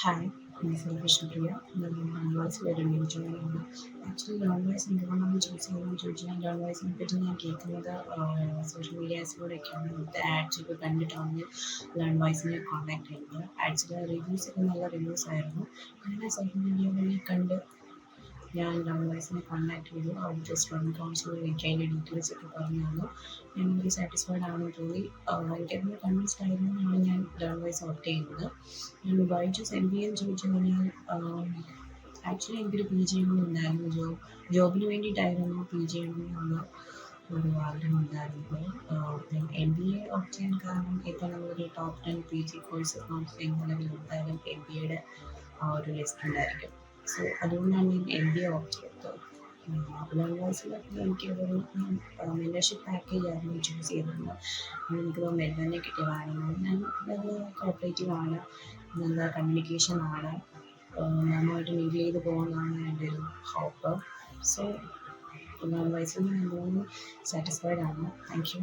Hi myself Krishnapriya non വോയിസിലൊരു ജോയിനാണ് actually non voice എന്തുകൊണ്ടാണ് ചൂസ് ചെയ്തതെന്ന് ചോദിച്ചാൽ നോൺ വോയിസിനെ പറ്റി ഞാൻ കേൾക്കുന്നത് സോഷ്യൽ മീഡിയാസിലൂടെയൊക്കെയാണ് ഇവിടുത്തെ ആഡ്സ് ഒക്കെ കണ്ടിട്ടാണ് നോൺ വോയിസിനെ കോൺടാക്ട് ചെയ്യുന്നത് ആഡ്സിലെ റിവ്യൂസ് ഒക്കെ നല്ല റിവ്യൂസ് ആയിരുന്നു. അങ്ങനെ സോഷ്യൽ മീഡിയ വഴി കണ്ട് ഞാൻ നമ്പേഴ്സിനെ കോൺടാക്ട് ചെയ്തു. അവർ ജസ്റ്റ് കൗൺസിൽ എനിക്ക് അതിന്റെ ഡീറ്റെയിൽസ് ഒക്കെ പറഞ്ഞു തന്നു. ഞാൻ എനിക്ക് സാറ്റിസ്ഫൈഡ് ആണെന്ന് തോന്നി. എനിക്കതിന് കൺവിൻസ്ഡ് ആയിരുന്നാണ് ഞാൻ നോൺ വോയിസ് ഓപ്റ്റ് ചെയ്യുന്നത് ഞാൻ ചൂസ് എം ബി എന്ന് ചോദിച്ചു ആക്ച്വലി എനിക്കൊരു പി ജി ഉണ്ടായിരുന്നു. ജോബ് ജോബിന് വേണ്ടിയിട്ടായിരുന്നു പി ജി എന്നുള്ള ഒരു ആഗ്രഹം ഉണ്ടായിരുന്നു എം ബി എ ഓപ്റ്റ് ചെയ്യാൻ കാരണം ഇപ്പോൾ നമ്മളൊരു top ten P G course നോക്കുകയാണെങ്കിൽ എന്തായാലും എം ബി എയുടെ ഒരു ലിസ്റ്റ് ഉണ്ടായിരിക്കും. സോ അതുകൊണ്ടാണ് ഞാൻ എം ബി എ ഓപ്റ്റ് ചെയ്തത് ലേൺ വോയിസിലൊക്കെ എനിക്ക് ഒരു മെമ്പർഷിപ്പ് പാക്കേജ് ആയിരുന്നു ചൂസ് ചെയ്തിരുന്നത്. എനിക്ക് മെൽബണിനെ കിട്ടിയതാണ് ഞാൻ നല്ല കോപ്പറേറ്റീവ് ആണ്. നല്ല കമ്മ്യൂണിക്കേഷൻ ആണ്. നന്നായിട്ട് ലീഡ് ചെയ്ത് പോകുന്നതാണ് എന്റെ ഒരു ഹോപ്പ്. സോ ലേൺ വോയിസിൽ ഞാൻ സാറ്റിസ്ഫൈഡ് ആണ്. Thank you